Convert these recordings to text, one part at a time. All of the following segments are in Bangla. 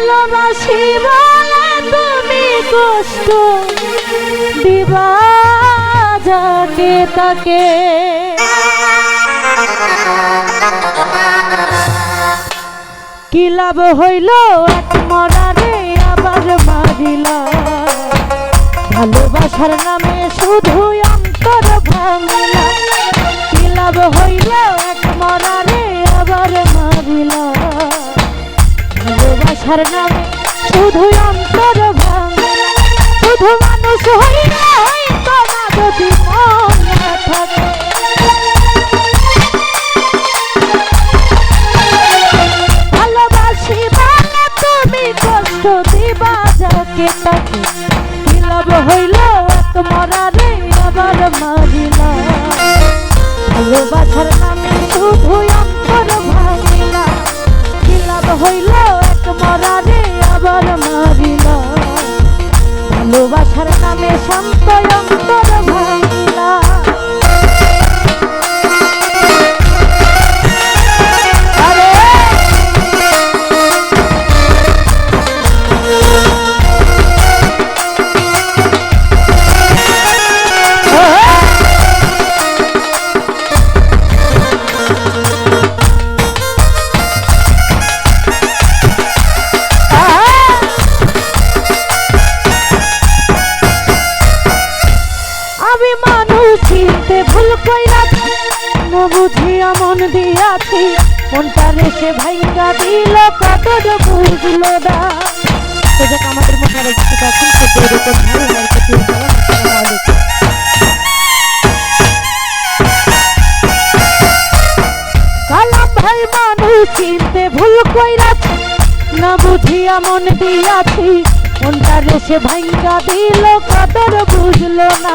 ভালোবাসি বলে তুমি কষ্ট দিবা তাকে। কি লাভ হইল এক মরারে আবার মারিলা? ভালোবাসার নামে শুধু অন্তর ভাঙিলা। কি লাভ হইল এক মরারে আবার মারিলা? ভালোবাসার নামে শুধু অন্তর ভাঙিলা শুধু মানুষ হইলে হইতো না যদি মন থাকে। ভালোবাসি মানে তুমি কষ্ট দিবা যাকে তাকে। হইল এক মরারে আবার মারিলা ভালোবাসার নামে শুধু অন্তর ভাঙিলা। কি লাভ আবার মারিলা ভালোবাসার নামে শান্ত অন্তর চিনতে ভুল কইরাছি না বুঝিয়া মন দিয়াছি। মনটা রেসে ভাইঙ্গা দিল কত বুঝলো তো যাক আমাদের মনে রাখতে পারছেন সে এরকম ভালো কালাম ভাই মানুষ চিনতে ভুল কইরাছি, না বুঝিয়া মন দিয়াছি। মনটা রেসে ভাইঙ্গা দিল কদর বুঝলো না।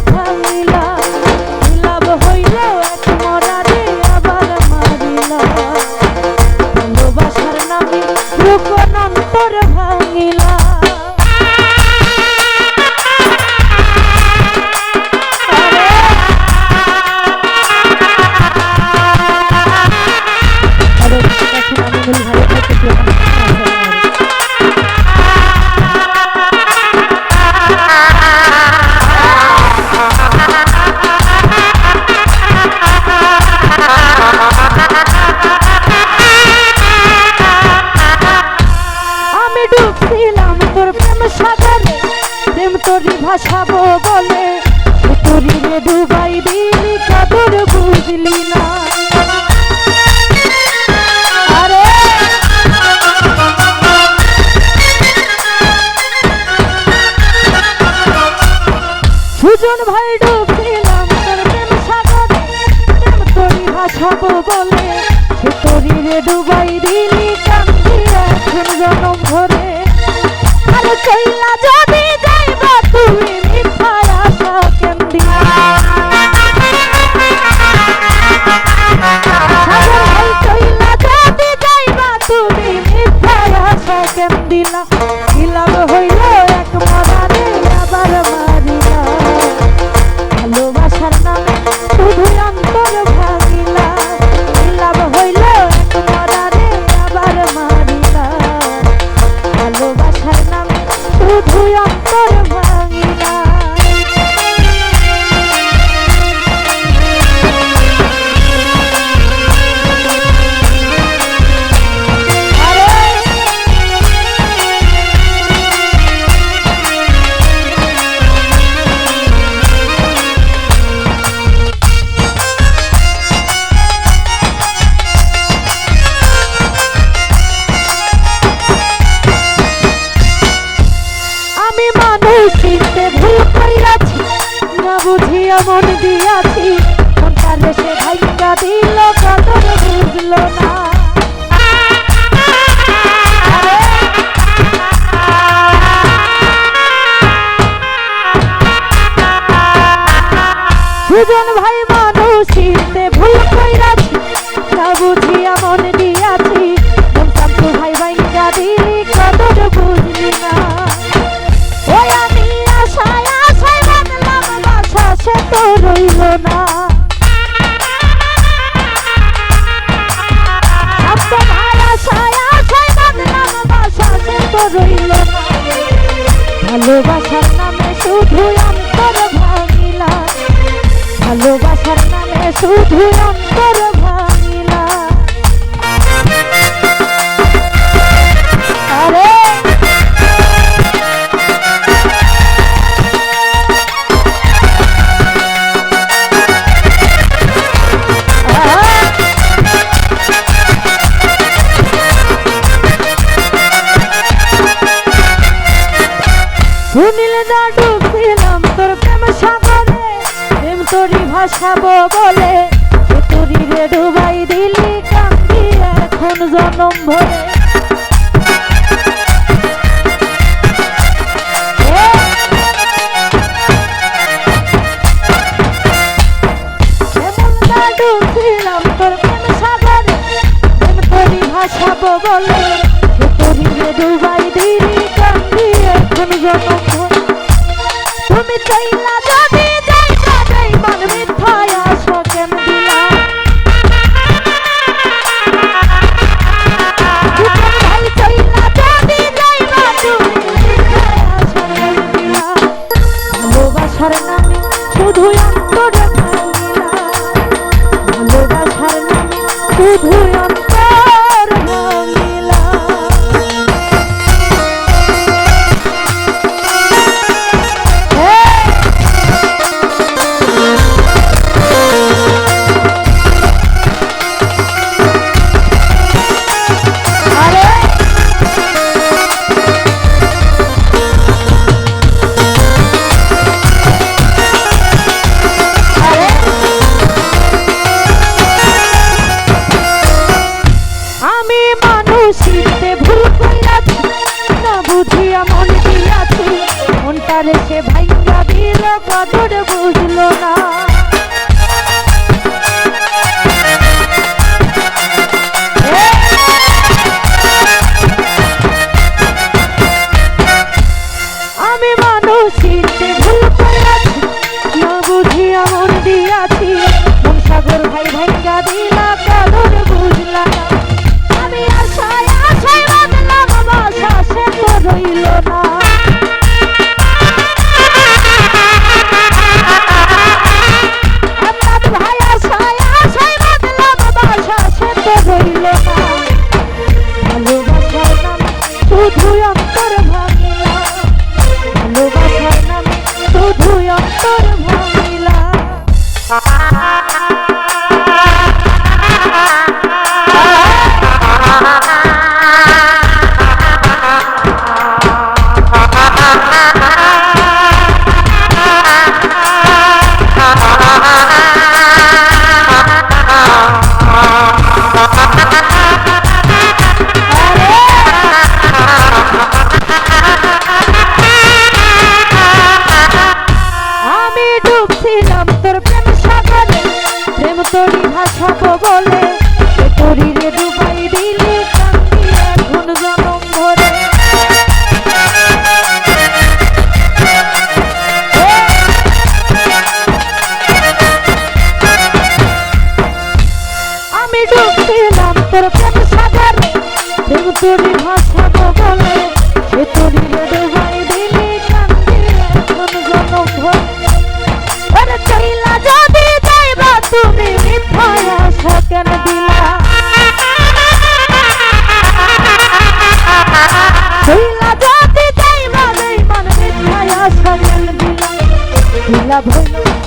নামে কদর বুঝলি না। সুজন ভাই ডুবছিলাম তোর ডুবাই দিলি খিলাম হইল মন দিয়াছি। মনটা রেসে ভাইঙ্গা দিল কদর বুঝলো না। সুজন সুনীল দাঁড়ু ছিলাম তোর প্রেম সাগরে প্রেম তোরই ভাসাবো বলে। রে ডুবাই দিলি কান্দি এখন জনম ভরে শুধু অন্তরে বলে শরীরে ডুবাই দিলে এখন জনম ভরে। আমি ডুব দিলাম তোর প্রেম সাগর, প্রেম তোরি ভাসাবো বলে, সে তোরিরে ডুবাই দিলে কান্দি এখন জনম ভরে। চাইলা যদি যাইবা তুমি Il love brûlé.